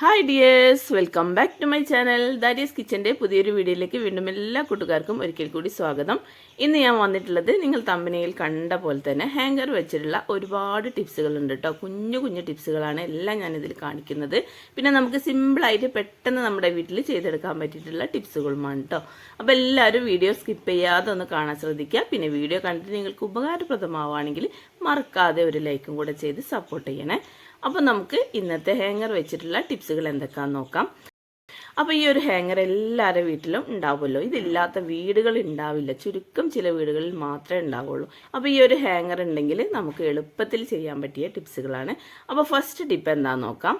Hi dears welcome back to my channel that is കിച്ചന്റെ പുതിയൊരു വീഡിയോയിലേക്ക് വീണ്ടും എല്ലാ കൂട്ടുകാർക്കും ഒരിക്കൽ കൂടി സ്വാഗതം. ഇന്ന് ഞാൻ വന്നിട്ടുള്ളത് നിങ്ങൾ തമ്പനയിൽ കണ്ട പോലെ തന്നെ ഹാങ്കർ വെച്ചിട്ടുള്ള ഒരുപാട് ടിപ്സുകളുണ്ട് കേട്ടോ കുഞ്ഞു കുഞ്ഞു ടിപ്സുകളാണ് എല്ലാം ഞാനിതിൽ കാണിക്കുന്നത്. പിന്നെ നമുക്ക് സിമ്പിളായിട്ട് പെട്ടെന്ന് നമ്മുടെ വീട്ടിൽ ചെയ്തെടുക്കാൻ പറ്റിയിട്ടുള്ള ടിപ്സുകളുമാണ് കേട്ടോ അപ്പോൾ എല്ലാവരും വീഡിയോ സ്കിപ്പ് ചെയ്യാതെ ഒന്ന് കാണാൻ ശ്രദ്ധിക്കുക. പിന്നെ വീഡിയോ കണ്ടിട്ട് നിങ്ങൾക്ക് ഉപകാരപ്രദമാവുകയാണെങ്കിൽ മറക്കാതെ ഒരു ലൈക്കും കൂടെ ചെയ്ത് സപ്പോർട്ട് ചെയ്യണേ. അപ്പോൾ നമുക്ക് ഇന്നത്തെ ഹാങ്ങർ വെച്ചിട്ടുള്ള ടിപ്സുകൾ എന്തൊക്കെയാണെന്ന് നോക്കാം. അപ്പോൾ ഈ ഒരു ഹാങ്ങർ എല്ലാവരുടെ വീട്ടിലും ഉണ്ടാവുമല്ലോ. ഇതില്ലാത്ത വീടുകൾ ഉണ്ടാവില്ല. ചുരുക്കം ചില വീടുകളിൽ മാത്രമേ ഉണ്ടാവുള്ളൂ. അപ്പോൾ ഈ ഒരു ഹാങ്ങർ ഉണ്ടെങ്കിൽ നമുക്ക് എളുപ്പത്തിൽ ചെയ്യാൻ പറ്റിയ ടിപ്സുകളാണ് അപ്പോൾ ഫസ്റ്റ് ടിപ്പ് എന്താണെന്ന് നോക്കാം.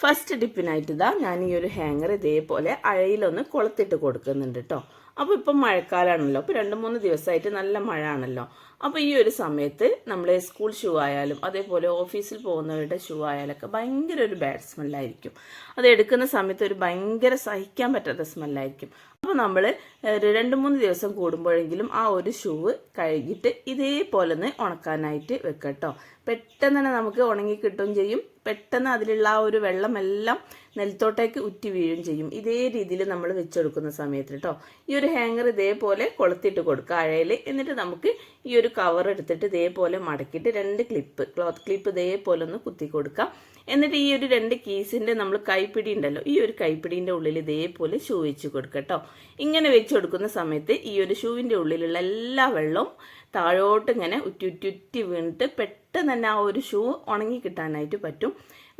ഫസ്റ്റ് ടിപ്പിനായിട്ട് ഇതാ ഞാൻ ഈ ഒരു ഹാങ്ങർ ഇതേപോലെ അഴയിലൊന്ന് കൊളുത്തിട്ട് കൊടുക്കുന്നുണ്ട് കേട്ടോ അപ്പോൾ ഇപ്പം മഴക്കാലമാണല്ലോ അപ്പോൾ രണ്ട് മൂന്ന് ദിവസമായിട്ട് നല്ല മഴ ആണല്ലോ അപ്പോൾ ഈ ഒരു സമയത്ത് നമ്മൾ സ്കൂൾ ഷൂ ആയാലും അതേപോലെ ഓഫീസിൽ പോകുന്നവരുടെ ഷൂ ആയാലൊക്കെ ഭയങ്കര ഒരു ബാഡ് സ്മെല്ലായിരിക്കും അത് എടുക്കുന്ന സമയത്ത് ഒരു ഭയങ്കര സഹിക്കാൻ പറ്റാത്ത സ്മെല്ലായിരിക്കും അപ്പോൾ നമ്മൾ രണ്ട് മൂന്ന് ദിവസം കൂടുമ്പോഴെങ്കിലും ആ ഒരു ഷൂവ് കഴുകിയിട്ട് ഇതേപോലെ ഒന്ന് ഉണക്കാനായിട്ട് വെക്കട്ടോ പെട്ടെന്ന് തന്നെ നമുക്ക് ഉണങ്ങി കിട്ടുകയും ചെയ്യും. പെട്ടെന്ന് അതിലുള്ള ആ ഒരു വെള്ളമെല്ലാം നെൽത്തോട്ടേക്ക് ഉറ്റി വീഴുകയും ചെയ്യും. ഇതേ രീതിയിൽ നമ്മൾ വെച്ചെടുക്കുന്ന സമയത്ത് കേട്ടോ ഈ ഒരു ഹാങ്ങർ ഇതേപോലെ കൊളുത്തിട്ട് കൊടുക്കുക അഴയിൽ എന്നിട്ട് നമുക്ക് ഈ ഒരു കവർ എടുത്തിട്ട് ഇതേപോലെ മടക്കിയിട്ട് രണ്ട് ക്ലിപ്പ് ക്ലോത്ത് ക്ലിപ്പ് ഇതേപോലെ ഒന്ന് കുത്തി കൊടുക്കാം. എന്നിട്ട് ഈ ഒരു രണ്ട് കീസിന്റെ നമ്മൾ കൈപ്പിടി ഉണ്ടല്ലോ ഈ ഒരു കൈപ്പിടീന്റെ ഉള്ളിൽ ഇതേപോലെ ഷൂ വെച്ച് കൊടുക്കുക കേട്ടോ ഇങ്ങനെ വെച്ച് കൊടുക്കുന്ന സമയത്ത് ഈ ഒരു ഷൂവിന്റെ ഉള്ളിലുള്ള എല്ലാ വെള്ളവും താഴോട്ട് ഇങ്ങനെ ഉറ്റി ഉറ്റി ഉറ്റി വീണിട്ട് തന്നെ ആ ഒരു ഷൂ ഉണങ്ങി കിട്ടാനായിട്ട് പറ്റും.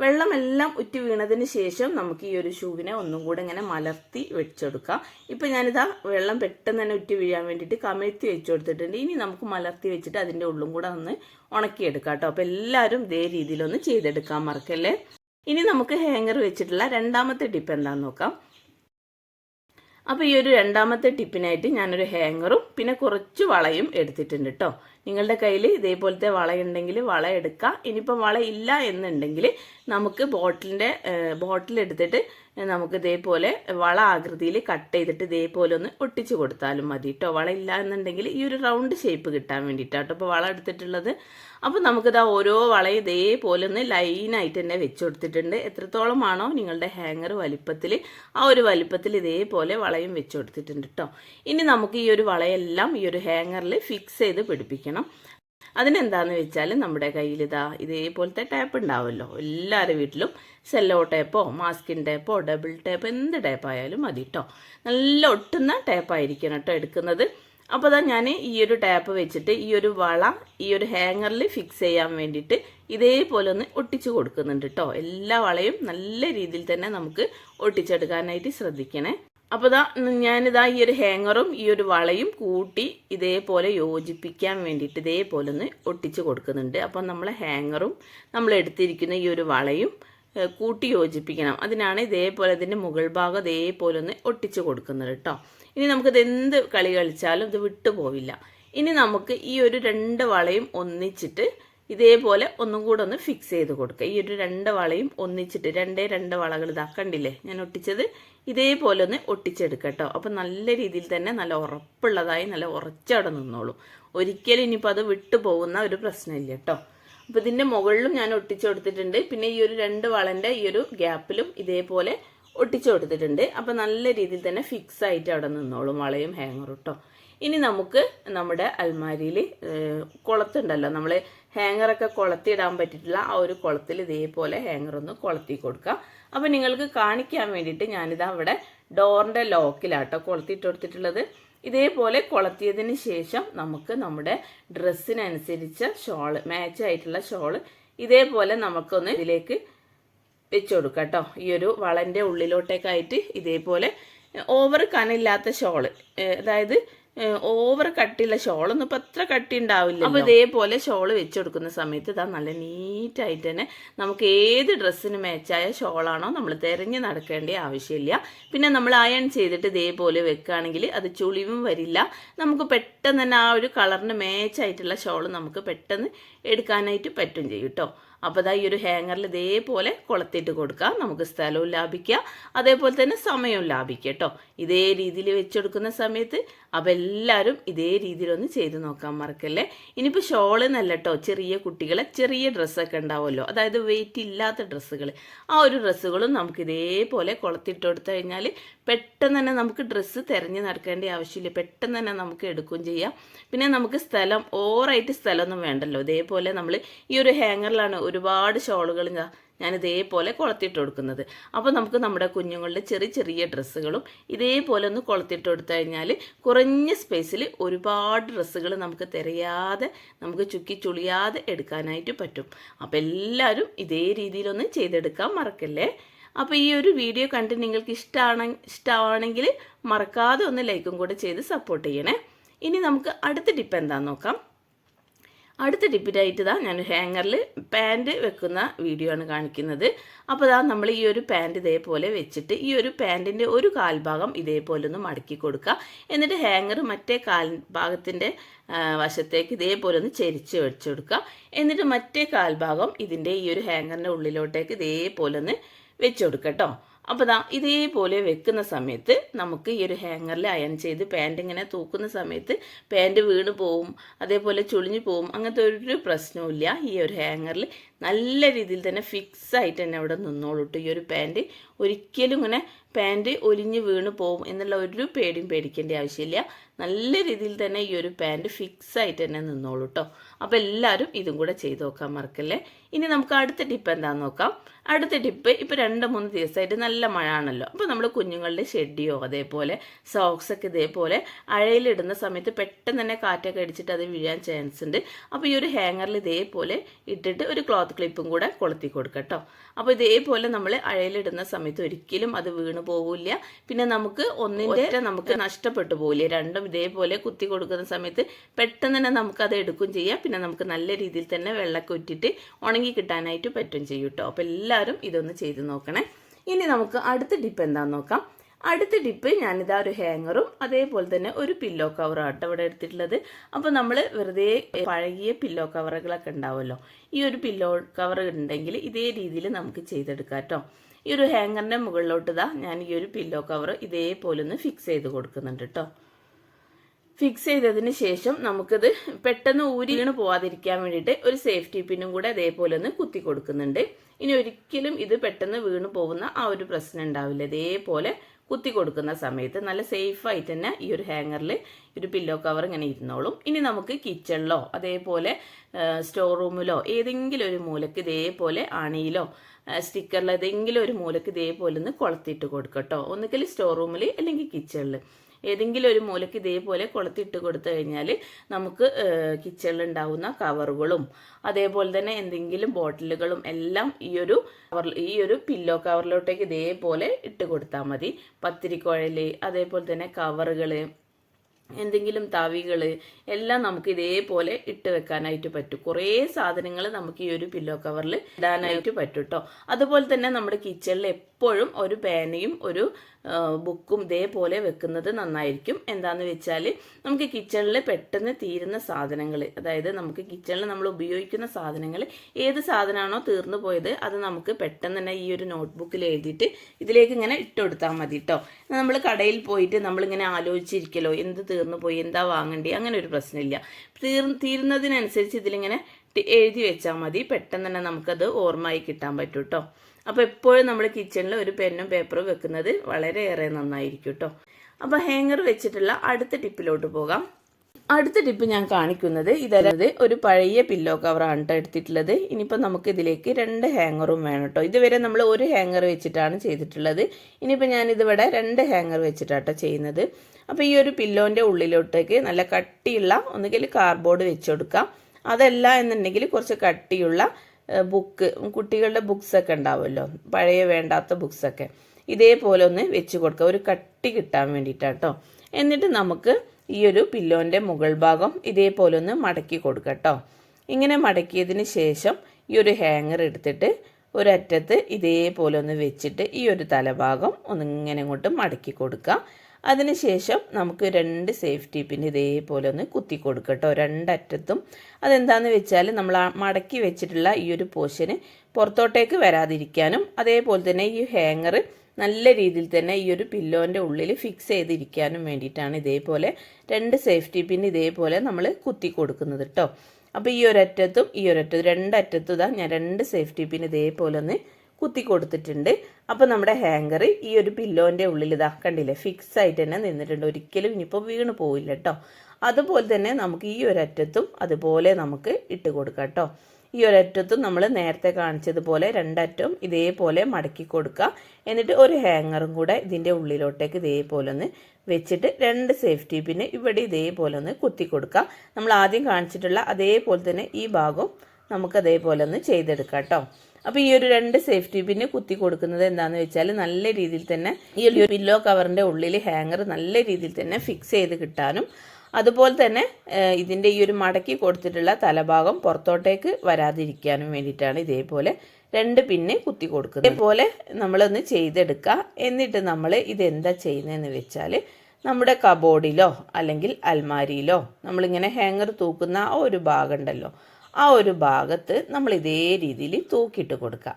വെള്ളമെല്ലാം ഉറ്റി വീണതിന് ശേഷം നമുക്ക് ഈ ഒരു ഷൂവിനെ ഒന്നും കൂടെ ഇങ്ങനെ മലർത്തി വെച്ചെടുക്കാം. ഇപ്പം ഞാനിതാ വെള്ളം പെട്ടെന്ന് തന്നെ ഉറ്റി വീഴാൻ വേണ്ടിയിട്ട് കമിഴ്ത്തി വെച്ച് കൊടുത്തിട്ടുണ്ട്. ഇനി നമുക്ക് മലർത്തി വെച്ചിട്ട് അതിന്റെ ഉള്ളും കൂടെ ഒന്ന് ഉണക്കിയെടുക്കാം കേട്ടോ. അപ്പോൾ എല്ലാവരും ഇതേ രീതിയിലൊന്ന് ചെയ്തെടുക്കാൻ മറക്കല്ലേ? ഇനി നമുക്ക് ഹാങ്ങർ വെച്ചിട്ടുള്ള രണ്ടാമത്തെ ടിപ്പ് എന്താണെന്ന് നോക്കാം. അപ്പോൾ ഈ ഒരു രണ്ടാമത്തെ ടിപ്പിനായിട്ട് ഞാനൊരു ഹാങ്ങറും പിന്നെ കുറച്ച് വളയും എടുത്തിട്ടുണ്ട് കേട്ടോ. നിങ്ങളുടെ കയ്യിൽ ഇതേപോലത്തെ വളയുണ്ടെങ്കിൽ വള എടുക്കുക ഇനിയിപ്പം വള ഇല്ല എന്നുണ്ടെങ്കിൽ നമുക്ക് ബോട്ടിലിന്റെ ബോട്ടിൽ എടുത്തിട്ട് നമുക്ക് ഇതേപോലെ വള ആകൃതിയിൽ കട്ട് ചെയ്തിട്ട് ഇതേപോലെ ഒന്ന് ഒട്ടിച്ചു കൊടുത്താലും മതി കേട്ടോ വള ഇല്ല എന്നുണ്ടെങ്കിൽ ഈ ഒരു റൗണ്ട് ഷേപ്പ് കിട്ടാൻ വേണ്ടിയിട്ടാണ് കേട്ടോ വള എടുത്തിട്ടുള്ളത്. അപ്പോൾ നമുക്കിതാ ഓരോ വളയും ഇതേപോലെ ഒന്ന് ലൈനായിട്ട് തന്നെ വെച്ച് കൊടുത്തിട്ടുണ്ട്. എത്രത്തോളമാണോ നിങ്ങളുടെ ഹാങ്ങർ വലിപ്പത്തിൽ ആ ഒരു വലിപ്പത്തിൽ ഇതേപോലെ വളയും വെച്ച് കൊടുത്തിട്ടുണ്ട് കേട്ടോ ഇനി നമുക്ക് ഈ ഒരു വളയെല്ലാം ഈ ഒരു ഹാങ്ങറിൽ ഫിക്സ് ചെയ്ത് പിടിപ്പിക്കണം. അതിനെന്താന്ന് വെച്ചാൽ നമ്മുടെ കയ്യിൽ ഇതാ ഇതേപോലത്തെ ടേപ്പ് ഉണ്ടാവുമല്ലോ എല്ലാവരുടെ വീട്ടിലും സെല്ലോ ടേപ്പോ മാസ്കിൻ ടേപ്പോ ഡബിൾ ടേപ്പ് എന്ത് ടേപ്പായാലും മതി കേട്ടോ നല്ല ഒട്ടുന്ന ടേപ്പായിരിക്കണം കേട്ടോ എടുക്കുന്നത്. അപ്പോൾ അതാ ഞാൻ ഈ ഒരു ടാപ്പ് വെച്ചിട്ട് ഈ ഒരു വള ഈ ഒരു ഹാങ്ങറിൽ ഫിക്സ് ചെയ്യാൻ വേണ്ടിയിട്ട് ഇതേപോലെ ഒന്ന് ഒട്ടിച്ചു കൊടുക്കുന്നുണ്ട് കേട്ടോ എല്ലാ വളയും നല്ല രീതിയിൽ തന്നെ നമുക്ക് ഒട്ടിച്ചെടുക്കാനായിട്ട് ശ്രദ്ധിക്കണേ. അപ്പോൾ ഇതാ ഞാനിതാ ഈ ഒരു ഹാങ്ങറും ഈ ഒരു വളയും കൂട്ടി ഇതേപോലെ യോജിപ്പിക്കാൻ വേണ്ടിയിട്ട് ഇതേപോലെ ഒന്ന് ഒട്ടിച്ച് കൊടുക്കുന്നുണ്ട്. അപ്പോൾ നമ്മൾ ഹാങ്ങറും നമ്മൾ എടുത്തിരിക്കുന്ന ഈ ഒരു വളയും കൂട്ടി യോജിപ്പിക്കണം. അതിനാണ് ഇതേപോലെ ഇതിന്റെ മുകൾ ഭാഗം ഇതേപോലെ ഒന്ന് ഒട്ടിച്ച് കൊടുക്കുന്നത് കേട്ടോ ഇനി നമുക്കിത് എന്ത് കളി കളിച്ചാലും ഇത് വിട്ടുപോവില്ല. ഇനി നമുക്ക് ഈ ഒരു രണ്ട് വളയും ഒന്നിച്ചിട്ട് ഇതേപോലെ ഒന്നും കൂടെ ഒന്ന് ഫിക്സ് ചെയ്ത് കൊടുക്കുക ഈ ഒരു രണ്ട് വളയും ഒന്നിച്ചിട്ട് രണ്ടേ രണ്ട് വളകൾ ഇതാക്കണ്ടില്ലേ ഞാൻ ഒട്ടിച്ചത് ഇതേപോലെ ഒന്ന് ഒട്ടിച്ചെടുക്കട്ടോ അപ്പം നല്ല രീതിയിൽ തന്നെ നല്ല ഉറപ്പുള്ളതായി നല്ല ഉറച്ചവിടെ നിന്നോളൂ. ഒരിക്കലും ഇനിയിപ്പോൾ അത് വിട്ടുപോകുന്ന ഒരു പ്രശ്നമില്ല കേട്ടോ അപ്പോൾ ഇതിന്റെ മുകളിലും ഞാൻ ഒട്ടിച്ചു കൊടുത്തിട്ടുണ്ട്. പിന്നെ ഈ ഒരു രണ്ട് വളന്റെ ഈ ഒരു ഗ്യാപ്പിലും ഇതേപോലെ ഒട്ടിച്ചു കൊടുത്തിട്ടുണ്ട്. അപ്പോൾ നല്ല രീതിയിൽ തന്നെ ഫിക്സ് ആയിട്ട് അവിടെ നിന്നോളും വളയും ഹാങ്ങറും കേട്ടോ ഇനി നമുക്ക് നമ്മുടെ അൽമാരിയിൽ കുളത്തുണ്ടല്ലോ. നമ്മൾ ഹാങ്ങറൊക്കെ കൊളത്തിയിടാൻ പറ്റിയിട്ടുള്ള ആ ഒരു കുളത്തിൽ ഇതേപോലെ ഹാങ്ങർ ഒന്ന് കൊളത്തി കൊടുക്കുക അപ്പോൾ നിങ്ങൾക്ക് കാണിക്കാൻ വേണ്ടിയിട്ട് ഞാനിത് അവിടെ ഡോറിന്റെ ലോക്കിലാട്ടോ കൊളത്തിയിട്ട് കൊടുത്തിട്ടുള്ളത്. ഇതേപോലെ കൊളത്തിയതിന് ശേഷം നമുക്ക് നമ്മുടെ ഡ്രസ്സിനനുസരിച്ച ഷോൾ മാച്ച് ആയിട്ടുള്ള ഷോൾ ഇതേപോലെ നമുക്കൊന്ന് ഇതിലേക്ക് വെച്ച് കൊടുക്കാം കേട്ടോ. ഈ ഒരു വളന്റെ ഉള്ളിലോട്ടേക്കായിട്ട് ഇതേപോലെ ഓവർ കനില്ലാത്ത ഷോൾ അതായത് ഓവർ കട്ടിയുള്ള ഷോളൊന്നും ഇപ്പം അത്ര കട്ടി ഉണ്ടാവില്ല അപ്പോൾ ഇതേപോലെ ഷോൾ വെച്ച് കൊടുക്കുന്ന സമയത്ത് ഇതാ നല്ല നീറ്റായിട്ട് തന്നെ നമുക്ക് ഏത് ഡ്രസ്സിന് മാച്ചായ ഷോളാണോ നമ്മൾ തിരഞ്ഞ് നടക്കേണ്ട ആവശ്യമില്ല. പിന്നെ നമ്മൾ അയൺ ചെയ്തിട്ട് ഇതേപോലെ വെക്കുകയാണെങ്കിൽ അത് ചുളിവും വരില്ല. നമുക്ക് പെട്ടെന്ന് തന്നെ ആ ഒരു കളറിന് മാച്ചായിട്ടുള്ള ഷോൾ നമുക്ക് പെട്ടെന്ന് എടുക്കാനായിട്ട് പറ്റും ചെയ്യും കേട്ടോ അപ്പോൾ അതാ ഈ ഒരു ഹാങ്ങറിൽ ഇതേപോലെ കൊളത്തിട്ട് കൊടുക്കാം. നമുക്ക് സ്ഥലവും ലാഭിക്കാം. അതേപോലെ തന്നെ സമയവും ലാഭിക്കാം കേട്ടോ ഇതേ രീതിയിൽ വെച്ചെടുക്കുന്ന സമയത്ത് അപ്പോൾ എല്ലാവരും ഇതേ രീതിയിലൊന്ന് ചെയ്ത് നോക്കാൻ മറക്കല്ലേ? ഇനിയിപ്പോൾ ഷോൾ നല്ല കേട്ടോ ചെറിയ കുട്ടികളെ ചെറിയ ഡ്രസ്സൊക്കെ ഉണ്ടാവുമല്ലോ. അതായത് വെയിറ്റ് ഇല്ലാത്ത ഡ്രസ്സുകൾ ആ ഒരു ഡ്രസ്സുകളും നമുക്ക് ഇതേപോലെ കൊളത്തിട്ട് കൊടുത്തു കഴിഞ്ഞാൽ പെട്ടെന്ന് തന്നെ നമുക്ക് ഡ്രസ്സ് തിരഞ്ഞ് നടക്കേണ്ട ആവശ്യമില്ല. പെട്ടെന്ന് തന്നെ നമുക്ക് എടുക്കുകയും ചെയ്യാം. പിന്നെ നമുക്ക് സ്ഥലം ഓവറായിട്ട് സ്ഥലമൊന്നും വേണ്ടല്ലോ. ഇതേപോലെ നമ്മൾ ഈ ഒരു ഹാങ്ങറിലാണ് ഒരുപാട് ഷോളുകൾ ഞാൻ ഇതേപോലെ കൊളത്തിട്ട് കൊടുക്കുന്നത് അപ്പോൾ നമുക്ക് നമ്മുടെ കുഞ്ഞുങ്ങളുടെ ചെറിയ ചെറിയ ഡ്രസ്സുകളും ഇതേപോലെ ഒന്ന് കൊളത്തിട്ട് കൊടുത്തു കഴിഞ്ഞാൽ കുറഞ്ഞ സ്പേസിൽ ഒരുപാട് ഡ്രസ്സുകൾ നമുക്ക് തിരയാതെ നമുക്ക് ചുക്കി ചുളിയാതെ എടുക്കാനായിട്ട് പറ്റും. അപ്പോൾ എല്ലാവരും ഇതേ രീതിയിലൊന്ന് ചെയ്തെടുക്കാൻ മറക്കല്ലേ? അപ്പോൾ ഈ ഒരു വീഡിയോ കണ്ട് നിങ്ങൾക്ക് ഇഷ്ടമാണ് ഇഷ്ടമാണെങ്കിൽ മറക്കാതെ ഒന്ന് ലൈക്കും കൂടെ ചെയ്ത് സപ്പോർട്ട് ചെയ്യണേ. ഇനി നമുക്ക് അടുത്ത ടിപ്പ് എന്താണെന്ന് നോക്കാം. അടുത്ത ടിപ്പിനായിട്ട് ഇതാ ഞാൻ ഹാങ്ങറിൽ പാന്റ് വെക്കുന്ന വീഡിയോ ആണ് കാണിക്കുന്നത്. അപ്പോൾ ഇതാ നമ്മൾ ഈ ഒരു പാന്റ് ഇതേപോലെ വെച്ചിട്ട് ഈ ഒരു പാന്റിന്റെ ഒരു കാൽഭാഗം ഇതേപോലെ ഒന്ന് മടക്കി കൊടുക്കുക. എന്നിട്ട് ഹാങ്ങർ മറ്റേ കാൽ ഭാഗത്തിന്റെ വശത്തേക്ക് ഇതേപോലെ ഒന്ന് ചെരിച്ച് വെച്ച് കൊടുക്കുക. എന്നിട്ട് മറ്റേ കാൽഭാഗം ഇതിന്റെ ഈ ഒരു ഹാങ്ങറിന്റെ ഉള്ളിലോട്ടേക്ക് ഇതേപോലെ ഒന്ന് വെച്ച് കൊടുക്കുക കേട്ടോ. അപ്പോൾ ദാ ഇതേപോലെ വെക്കുന്ന സമയത്ത് നമുക്ക് ഈ ഒരു ഹാങ്ങറിൽ അയൺ ചെയ്ത് പാന്റ് ഇങ്ങനെ തൂക്കുന്ന സമയത്ത് പാന്റ് വീണ് പോവും അതേപോലെ ചുളിഞ്ഞു പോവും അങ്ങനത്തെ ഒരു പ്രശ്നവും ഈ ഒരു ഹാങ്ങറിൽ നല്ല രീതിയിൽ തന്നെ ഫിക്സ് ആയിട്ട് തന്നെ അവിടെ നിന്നോളൂ ഈ ഒരു പാന്റ് ഒരിക്കലും ഇങ്ങനെ പാന്റ് ഒലിഞ്ഞ് വീണ് പോകും എന്നുള്ള ഒരു പേടിയും പേടിക്കേണ്ട ആവശ്യമില്ല. നല്ല രീതിയിൽ തന്നെ ഈ ഒരു പാന്റ് ഫിക്സ് ആയിട്ട് തന്നെ നിന്നോളൂ കേട്ടോ അപ്പോൾ എല്ലാവരും ഇതും കൂടെ ചെയ്ത് നോക്കാൻ മറക്കല്ലേ? ഇനി നമുക്ക് അടുത്ത ടിപ്പ് എന്താണെന്ന് നോക്കാം. അടുത്ത ടിപ്പ് ഇപ്പോൾ രണ്ട് മൂന്ന് ദിവസമായിട്ട് നല്ല മഴ ആണല്ലോ അപ്പോൾ നമ്മൾ കുഞ്ഞുങ്ങളുടെ ഷെഡിയോ അതേപോലെ സോക്സൊക്കെ ഇതേപോലെ അഴയിലിടുന്ന സമയത്ത് പെട്ടെന്ന് തന്നെ കാറ്റൊക്കെ അടിച്ചിട്ട് അത് വീഴാൻ ചാൻസ് ഉണ്ട്. അപ്പോൾ ഈ ഒരു ഹാങ്ങറിൽ ഇതേപോലെ ഇട്ടിട്ട് ഒരു ക്ലോത്ത് ക്ലിപ്പും കൂടെ കൊളുത്തി കൊടുക്കുക കേട്ടോ അപ്പോൾ ഇതേപോലെ നമ്മൾ അഴയിലിടുന്ന സമയത്ത് ഒരിക്കലും അത് വീണ് പോവില്ല. പിന്നെ നമുക്ക് ഒന്നിന്റെ നമുക്ക് നഷ്ടപ്പെട്ടു പോവില്ല. രണ്ടും ഇതേപോലെ കുത്തി കൊടുക്കുന്ന സമയത്ത് പെട്ടെന്ന് തന്നെ നമുക്ക് അത് എടുക്കുകയും ചെയ്യാം. പിന്നെ നമുക്ക് നല്ല രീതിയിൽ തന്നെ വെള്ളമൊക്കെ ഉറ്റിട്ട് ഉണങ്ങി കിട്ടാനായിട്ട് പറ്റും ചെയ്യും കേട്ടോ അപ്പോൾ എല്ലാവരും ഇതൊന്ന് ചെയ്ത് നോക്കണേ. ഇനി നമുക്ക് അടുത്ത ടിപ്പ് എന്താണെന്ന് നോക്കാം. അടുത്ത ടിപ്പ് ഞാനിതാ ഒരു ഹാങ്ങറും അതേപോലെ തന്നെ ഒരു പില്ലോ കവറും ആട്ടോ ഇവിടെ എടുത്തിട്ടുള്ളത്. അപ്പോൾ നമ്മൾ വെറുതെ പഴകിയ പില്ലോ കവറുകളൊക്കെ ഉണ്ടാവുമല്ലോ. ഈ ഒരു പില്ലോ കവർ ഉണ്ടെങ്കിൽ ഇതേ രീതിയിൽ നമുക്ക് ചെയ്തെടുക്കാം കേട്ടോ ഈ ഒരു ഹാങ്ങറിന്റെ മുകളിലോട്ട് ഇതാ ഞാൻ ഈ ഒരു പില്ലോ കവർ ഇതേപോലെ ഒന്ന് ഫിക്സ് ചെയ്ത് കൊടുക്കുന്നുണ്ട് കേട്ടോ ഫിക്സ് ചെയ്തതിന് ശേഷം നമുക്കിത് പെട്ടെന്ന് ഊരി വീണ് പോവാതിരിക്കാൻ വേണ്ടിയിട്ട് ഒരു സേഫ്റ്റി പിന്നും കൂടെ അതേപോലെ ഒന്ന് കുത്തി കൊടുക്കുന്നുണ്ട്. ഇനി ഒരിക്കലും ഇത് പെട്ടെന്ന് വീണ് പോകുന്ന ആ ഒരു പ്രശ്നം ഉണ്ടാവില്ല. ഇതേപോലെ കുത്തി കൊടുക്കുന്ന സമയത്ത് നല്ല സേഫ് ആയിട്ട് തന്നെ ഈ ഒരു ഹാങ്ങറിൽ ഒരു പില്ലോ കവർ ഇങ്ങനെ ഇരുന്നോളും. ഇനി നമുക്ക് കിച്ചണിലോ അതേപോലെ സ്റ്റോർ റൂമിലോ ഏതെങ്കിലും ഒരു മൂലക്ക് ഇതേപോലെ അണിയിലോ സ്റ്റിക്കറിലോ ഏതെങ്കിലും ഒരു മൂലക്ക് ഇതേപോലെ ഒന്ന് കൊളത്തിട്ട് കൊടുക്കട്ടോ. ഒന്നുകിൽ സ്റ്റോർ റൂമിൽ അല്ലെങ്കിൽ കിച്ചണിൽ ഏതെങ്കിലും ഒരു മൂലയ്ക്ക് ഇതേപോലെ കൊളുത്തിട്ട് കൊടുത്തു കഴിഞ്ഞാൽ നമുക്ക് കിച്ചണിൽ ഉണ്ടാവുന്ന കവറുകളും അതേപോലെ തന്നെ എന്തെങ്കിലും ബോട്ടിലുകളും എല്ലാം ഈ ഒരു ഈ ഒരു പില്ലോ കവറിലോട്ടേക്ക് ഇതേപോലെ ഇട്ട് കൊടുത്താൽ മതി. പത്തിരിക്കുഴൽ അതേപോലെ തന്നെ കവറുകൾ എന്തെങ്കിലും തവികൾ എല്ലാം നമുക്ക് ഇതേപോലെ ഇട്ട് വെക്കാനായിട്ട് പറ്റും. കുറേ സാധനങ്ങൾ നമുക്ക് ഈ ഒരു പില്ലോ കവറിൽ ഇടാനായിട്ട് പറ്റും കേട്ടോ അതുപോലെ തന്നെ നമ്മുടെ കിച്ചണിൽ എപ്പോഴും ഒരു പേനയും ഒരു ബുക്കും ഇതേപോലെ വെക്കുന്നത് നന്നായിരിക്കും. എന്താണെന്ന് വെച്ചാൽ നമുക്ക് കിച്ചണിൽ പെട്ടെന്ന് തീരുന്ന സാധനങ്ങൾ അതായത് നമുക്ക് കിച്ചണിൽ നമ്മൾ ഉപയോഗിക്കുന്ന സാധനങ്ങൾ ഏത് സാധനമാണോ തീർന്നു പോയത് അത് നമുക്ക് പെട്ടെന്ന് തന്നെ ഈ ഒരു നോട്ട്ബുക്കിൽ എഴുതിയിട്ട് ഇതിലേക്ക് ഇങ്ങനെ ഇട്ടുകൊടുത്താൽ മതി കേട്ടോ നമ്മൾ കടയിൽ പോയിട്ട് നമ്മളിങ്ങനെ ആലോചിച്ചിരിക്കലോ എന്ത് തീർന്നു പോയി എന്താ വാങ്ങണ്ടേ? അങ്ങനെ ഒരു പ്രശ്നമില്ല. തീർ തീരുന്നതിനനുസരിച്ച് ഇതിലിങ്ങനെ എഴുതി വെച്ചാൽ മതി. പെട്ടെന്ന് തന്നെ നമുക്കത് ഓർമ്മയായി കിട്ടാൻ പറ്റും കേട്ടോ അപ്പോൾ എപ്പോഴും നമ്മൾ കിച്ചണിൽ ഒരു പെന്നും പേപ്പറും വെക്കുന്നത് വളരെയേറെ നന്നായിരിക്കും കേട്ടോ അപ്പോൾ ഹാങ്ങർ വെച്ചിട്ടുള്ള അടുത്ത ടിപ്പിലോട്ട് പോകാം. അടുത്ത ടിപ്പ് ഞാൻ കാണിക്കുന്നത് ഇതരത് ഒരു പഴയ പില്ലോ കവറാണ് കേട്ടോ എടുത്തിട്ടുള്ളത്. ഇനിയിപ്പോൾ നമുക്ക് ഇതിലേക്ക് രണ്ട് ഹാങ്ങറും വേണം കേട്ടോ ഇതുവരെ നമ്മൾ ഒരു ഹാങ്ങർ വെച്ചിട്ടാണ് ചെയ്തിട്ടുള്ളത്. ഇനിയിപ്പോൾ ഞാൻ ഇതിവിടെ രണ്ട് ഹാങ്ങർ വെച്ചിട്ടാട്ടോ ചെയ്യുന്നത്. അപ്പോൾ ഈ ഒരു പില്ലോന്റെ ഉള്ളിലോട്ടേക്ക് നല്ല കട്ടിയുള്ള ഒന്നുകിൽ കാർഡ്ബോർഡ് വെച്ച് കൊടുക്കാം അതല്ല എന്നുണ്ടെങ്കിൽ കുറച്ച് കട്ടിയുള്ള ബുക്ക് കുട്ടികളുടെ ബുക്സൊക്കെ ഉണ്ടാവുമല്ലോ. പഴയ വേണ്ടാത്ത ബുക്സൊക്കെ ഇതേപോലെ ഒന്ന് വെച്ച് കൊടുക്കുക ഒരു കട്ടി കിട്ടാൻ വേണ്ടിയിട്ടാട്ടോ എന്നിട്ട് നമുക്ക് ഈ ഒരു പില്ലോന്റെ മുകൾ ഭാഗം ഇതേപോലെ ഒന്ന് മടക്കി കൊടുക്കട്ടോ. കേട്ടോ ഇങ്ങനെ മടക്കിയതിന് ശേഷം ഈ ഒരു ഹാങ്ങർ എടുത്തിട്ട് ഒരറ്റത്ത് ഇതേപോലെ ഒന്ന് വെച്ചിട്ട് ഈ ഒരു തലഭാഗം ഒന്നിങ്ങനെ ഇങ്ങോട്ട് മടക്കി കൊടുക്കാം അതിനുശേഷം നമുക്ക് രണ്ട് സേഫ്റ്റി പിൻ ഇതേപോലെ ഒന്ന് കുത്തി കൊടുക്കട്ടോ. രണ്ടറ്റത്തും. അതെന്താന്ന് വെച്ചാൽ നമ്മൾ മടക്കി വെച്ചിട്ടുള്ള ഈ ഒരു പോർഷന് പുറത്തോട്ടേക്ക് വരാതിരിക്കാനും അതേപോലെ തന്നെ ഈ ഹാങ്ങർ നല്ല രീതിയിൽ തന്നെ ഈ ഒരു പില്ലോന്റെ ഉള്ളിൽ ഫിക്സ് ചെയ്തിരിക്കാനും വേണ്ടിയിട്ടാണ് ഇതേപോലെ രണ്ട് സേഫ്റ്റി പിൻ ഇതേപോലെ നമ്മൾ കുത്തി കൊടുക്കുന്നത് കേട്ടോ അപ്പോൾ ഈ ഒരറ്റത്തും ഈ ഒരറ്റത്തും രണ്ടറ്റത്തും ഇതാ ഞാൻ രണ്ട് സേഫ്റ്റി പിൻ ഇതേപോലെ ഒന്ന് കുത്തി കൊടുത്തിട്ടുണ്ട്. അപ്പോൾ നമ്മുടെ ഹാങ്കർ ഈ ഒരു പില്ലോന്റെ ഉള്ളിൽ ഇതാ കണ്ടില്ലേ ഫിക്സ് ആയിട്ട് തന്നെ നിന്നിട്ടുണ്ട്. ഒരിക്കലും ഇനിയിപ്പോൾ വീണ് പോവില്ല കേട്ടോ അതുപോലെ തന്നെ നമുക്ക് ഈ ഒരറ്റത്തും അതുപോലെ നമുക്ക് ഇട്ട് കൊടുക്കാം കേട്ടോ ഈ ഒരറ്റത്തും നമ്മൾ നേരത്തെ കാണിച്ചതുപോലെ രണ്ടറ്റവും ഇതേപോലെ മടക്കി കൊടുക്കുക. എന്നിട്ട് ഒരു ഹാങ്ങറും കൂടെ ഇതിന്റെ ഉള്ളിലോട്ടേക്ക് ഇതേപോലെ ഒന്ന് വെച്ചിട്ട് രണ്ട് സേഫ്റ്റി പിന്നെ ഇവിടെ ഇതേപോലെ ഒന്ന് കുത്തി കൊടുക്കുക. നമ്മൾ ആദ്യം കാണിച്ചിട്ടുള്ള അതേപോലെ തന്നെ ഈ ഭാഗം നമുക്ക് അതേപോലെ ഒന്ന് ചെയ്തെടുക്കാം കേട്ടോ അപ്പോൾ ഈ ഒരു രണ്ട് സേഫ്റ്റി പിന്നെ കുത്തി കൊടുക്കുന്നത് എന്താണെന്ന് വെച്ചാൽ നല്ല രീതിയിൽ തന്നെ ഈ ഒരു പില്ലോ കവറിന്റെ ഉള്ളിൽ ഹാങ്ങർ നല്ല രീതിയിൽ തന്നെ ഫിക്സ് ചെയ്ത് കിട്ടാനും അതുപോലെ തന്നെ ഇതിന്റെ ഈ ഒരു മടക്കി കൊടുത്തിട്ടുള്ള തലഭാഗം പുറത്തോട്ടേക്ക് വരാതിരിക്കാനും വേണ്ടിയിട്ടാണ് ഇതേപോലെ രണ്ട് പിന്നെ കുത്തി കൊടുക്കുന്നത്. ഇതേപോലെ നമ്മളൊന്ന് ചെയ്തെടുക്കുക. എന്നിട്ട് നമ്മൾ ഇതെന്താ ചെയ്യുന്നതെന്ന് വെച്ചാൽ നമ്മുടെ കബോർഡിലോ അല്ലെങ്കിൽ അൽമാരിയിലോ നമ്മളിങ്ങനെ ഹാങ്ങർ തൂക്കുന്ന ആ ഒരു ഭാഗം ഉണ്ടല്ലോ ആ ഒരു ഭാഗത്ത് നമ്മൾ ഇതേ രീതിയിൽ തൂക്കിയിട്ട് കൊടുക്കുക.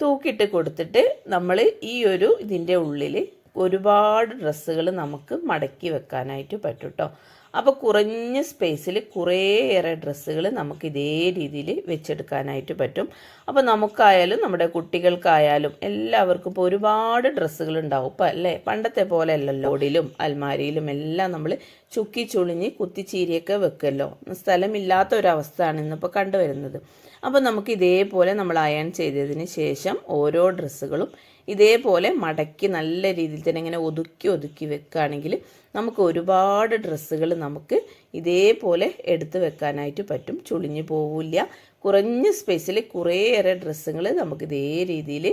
തൂക്കിയിട്ട് കൊടുത്തിട്ട് നമ്മൾ ഈ ഒരു ഇതിന്റെ ഉള്ളിൽ ഒരുപാട് ഡ്രസ്സുകൾ നമുക്ക് മടക്കി വെക്കാനായിട്ട് പറ്റും കേട്ടോ അപ്പോൾ കുറഞ്ഞ സ്പേസിൽ കുറേയേറെ ഡ്രസ്സുകൾ നമുക്ക് ഇതേ രീതിയിൽ വെച്ചെടുക്കാനായിട്ട് പറ്റും. അപ്പോൾ നമുക്കായാലും നമ്മുടെ കുട്ടികൾക്കായാലും എല്ലാവർക്കും ഇപ്പോൾ ഒരുപാട് ഡ്രസ്സുകൾ ഉണ്ടാവും. ഇപ്പം അല്ലേ? പണ്ടത്തെ പോലെ അല്ലല്ലോ ഓടിലും അൽമാരിയിലും എല്ലാം നമ്മൾ ചുക്കി ചുളിഞ്ഞ് കുത്തിച്ചീരിയൊക്കെ വെക്കുമല്ലോ സ്ഥലമില്ലാത്ത ഒരവസ്ഥയാണ് ഇന്നിപ്പോൾ കണ്ടുവരുന്നത്. അപ്പോൾ നമുക്ക് ഇതേപോലെ നമ്മൾ അയൺ ചെയ്തതിന് ശേഷം ഓരോ ഡ്രസ്സുകളും ഇതേപോലെ മടക്കി നല്ല രീതിയിൽ തന്നെ ഇങ്ങനെ ഒതുക്കി ഒതുക്കി വെക്കുകയാണെങ്കിൽ നമുക്ക് ഒരുപാട് ഡ്രസ്സുകൾ നമുക്ക് ഇതേപോലെ എടുത്ത് വെക്കാനായിട്ട് പറ്റും. ചുളിഞ്ഞു പോവില്ല. കുറഞ്ഞ സ്പേസിൽ കുറേയേറെ ഡ്രസ്സുകൾ നമുക്ക് ഇതേ രീതിയിൽ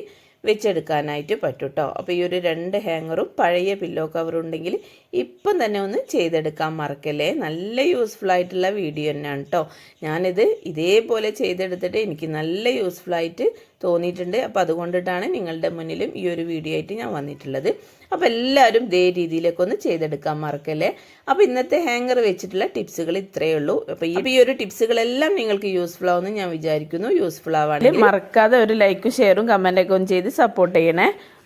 വെച്ചെടുക്കാനായിട്ട് പറ്റും കേട്ടോ അപ്പോൾ ഈ ഒരു രണ്ട് ഹാങ്ങറും പഴയ പില്ലോ കവറും ഉണ്ടെങ്കിൽ ഇപ്പം തന്നെ ഒന്ന് ചെയ്തെടുക്കാൻ മറക്കല്ലേ? നല്ല യൂസ്ഫുൾ ആയിട്ടുള്ള വീഡിയോ തന്നെയാണ് കേട്ടോ ഞാനിത് ഇതേപോലെ ചെയ്തെടുത്തിട്ട് എനിക്ക് നല്ല യൂസ്ഫുൾ ആയിട്ട് തോന്നിയിട്ടുണ്ട്. അപ്പോൾ അതുകൊണ്ടിട്ടാണ് നിങ്ങളുടെ മുന്നിലും ഈ ഒരു വീഡിയോ ആയിട്ട് ഞാൻ വന്നിട്ടുള്ളത്. അപ്പോൾ എല്ലാവരും ഇതേ രീതിയിലൊക്കെ ഒന്ന് ചെയ്തെടുക്കാൻ മറക്കല്ലേ? അപ്പോൾ ഇന്നത്തെ ഹാങ്ങർ വെച്ചിട്ടുള്ള ടിപ്സുകൾ ഇത്രയേ ഉള്ളൂ. അപ്പോൾ ഈ ഒരു ടിപ്സുകളെല്ലാം നിങ്ങൾക്ക് യൂസ്ഫുൾ ആവുമെന്ന് ഞാൻ വിചാരിക്കുന്നു. യൂസ്ഫുൾ ആവാണെങ്കിൽ മറക്കാതെ ഒരു ലൈക്കും ഷെയറും കമന്റൊക്കെ ഒന്ന് ചെയ്ത് സപ്പോർട്ട് ചെയ്യണേ.